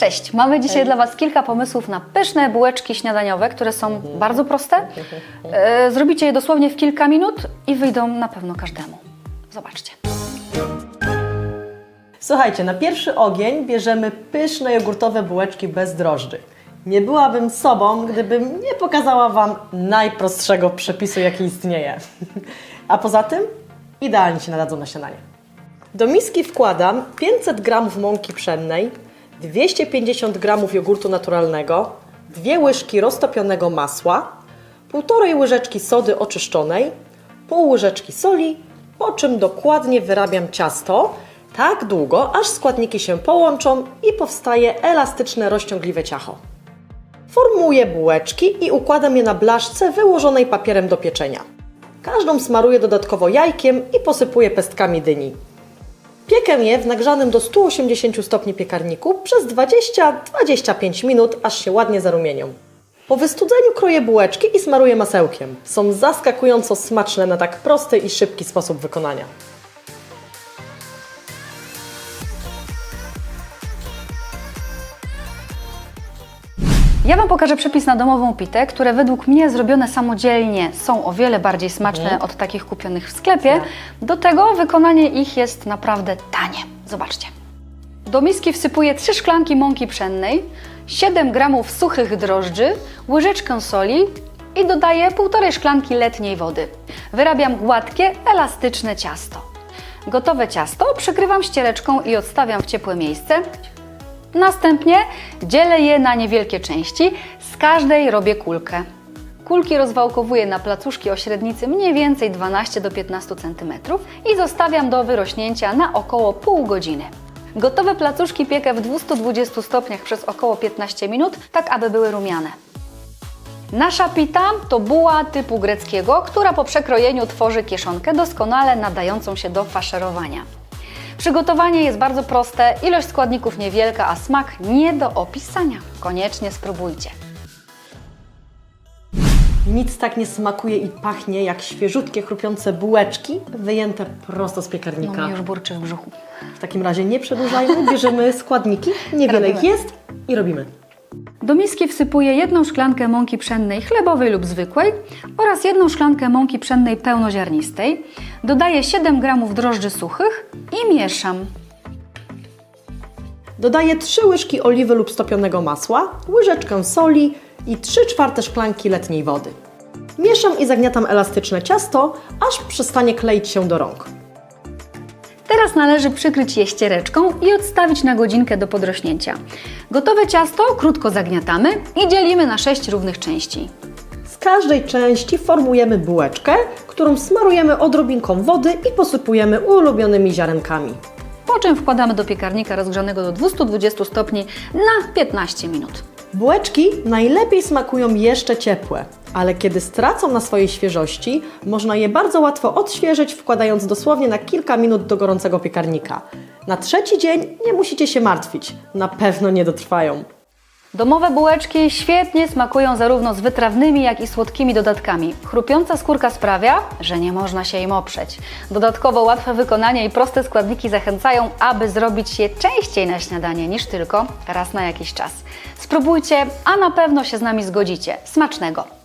Cześć, mamy dzisiaj dla Was kilka pomysłów na pyszne bułeczki śniadaniowe, które są bardzo proste. E, Zrobicie je dosłownie w kilka minut i wyjdą na pewno każdemu. Zobaczcie. Słuchajcie, na pierwszy ogień bierzemy pyszne jogurtowe bułeczki bez drożdży. Nie byłabym sobą, gdybym nie pokazała Wam najprostszego przepisu, jaki istnieje. A poza tym idealnie się nadadzą na śniadanie. Do miski wkładam 500 g mąki pszennej, 250 g jogurtu naturalnego, dwie łyżki roztopionego masła, półtorej łyżeczki sody oczyszczonej, pół łyżeczki soli, po czym dokładnie wyrabiam ciasto tak długo, aż składniki się połączą i powstaje elastyczne, rozciągliwe ciacho. Formuję bułeczki i układam je na blaszce wyłożonej papierem do pieczenia. Każdą smaruję dodatkowo jajkiem i posypuję pestkami dyni. Piekę je w nagrzanym do 180 stopni piekarniku przez 20-25 minut, aż się ładnie zarumienią. Po wystudzeniu kroję bułeczki i smaruję masełkiem. Są zaskakująco smaczne na tak prosty i szybki sposób wykonania. Ja Wam pokażę przepis na domową pitę, które według mnie zrobione samodzielnie są o wiele bardziej smaczne od takich kupionych w sklepie. Do tego wykonanie ich jest naprawdę tanie. Zobaczcie. Do miski wsypuję 3 szklanki mąki pszennej, 7 gramów suchych drożdży, łyżeczkę soli i dodaję 1,5 szklanki letniej wody. Wyrabiam gładkie, elastyczne ciasto. Gotowe ciasto przykrywam ściereczką i odstawiam w ciepłe miejsce. Następnie dzielę je na niewielkie części, z każdej robię kulkę. Kulki rozwałkowuję na placuszki o średnicy mniej więcej 12 do 15 cm i zostawiam do wyrośnięcia na około pół godziny. Gotowe placuszki piekę w 220 stopniach przez około 15 minut, tak aby były rumiane. Nasza pita to buła typu greckiego, która po przekrojeniu tworzy kieszonkę doskonale nadającą się do faszerowania. Przygotowanie jest bardzo proste, ilość składników niewielka, a smak nie do opisania. Koniecznie spróbujcie. Nic tak nie smakuje i pachnie jak świeżutkie, chrupiące bułeczki wyjęte prosto z No piekarnika. mi już burczy w brzuchu. W takim razie nie przedłużajmy, bierzemy składniki, niewiele ich jest i robimy. Do miski wsypuję jedną szklankę mąki pszennej chlebowej lub zwykłej oraz jedną szklankę mąki pszennej pełnoziarnistej. Dodaję 7 g drożdży suchych i mieszam. Dodaję 3 łyżki oliwy lub stopionego masła, łyżeczkę soli i 3 czwarte szklanki letniej wody. Mieszam i zagniatam elastyczne ciasto, aż przestanie kleić się do rąk. Teraz należy przykryć je ściereczką i odstawić na godzinkę do podrośnięcia. Gotowe ciasto krótko zagniatamy i dzielimy na 6 równych części. Z każdej części formujemy bułeczkę, którą smarujemy odrobinką wody i posypujemy ulubionymi ziarenkami. Po czym wkładamy do piekarnika rozgrzanego do 220 stopni na 15 minut. Bułeczki najlepiej smakują jeszcze ciepłe, ale kiedy stracą na swojej świeżości, można je bardzo łatwo odświeżyć, wkładając dosłownie na kilka minut do gorącego piekarnika. Na trzeci dzień nie musicie się martwić, na pewno nie dotrwają. Domowe bułeczki świetnie smakują zarówno z wytrawnymi, jak i słodkimi dodatkami. Chrupiąca skórka sprawia, że nie można się im oprzeć. Dodatkowo łatwe wykonanie i proste składniki zachęcają, aby zrobić je częściej na śniadanie niż tylko raz na jakiś czas. Spróbujcie, a na pewno się z nami zgodzicie. Smacznego!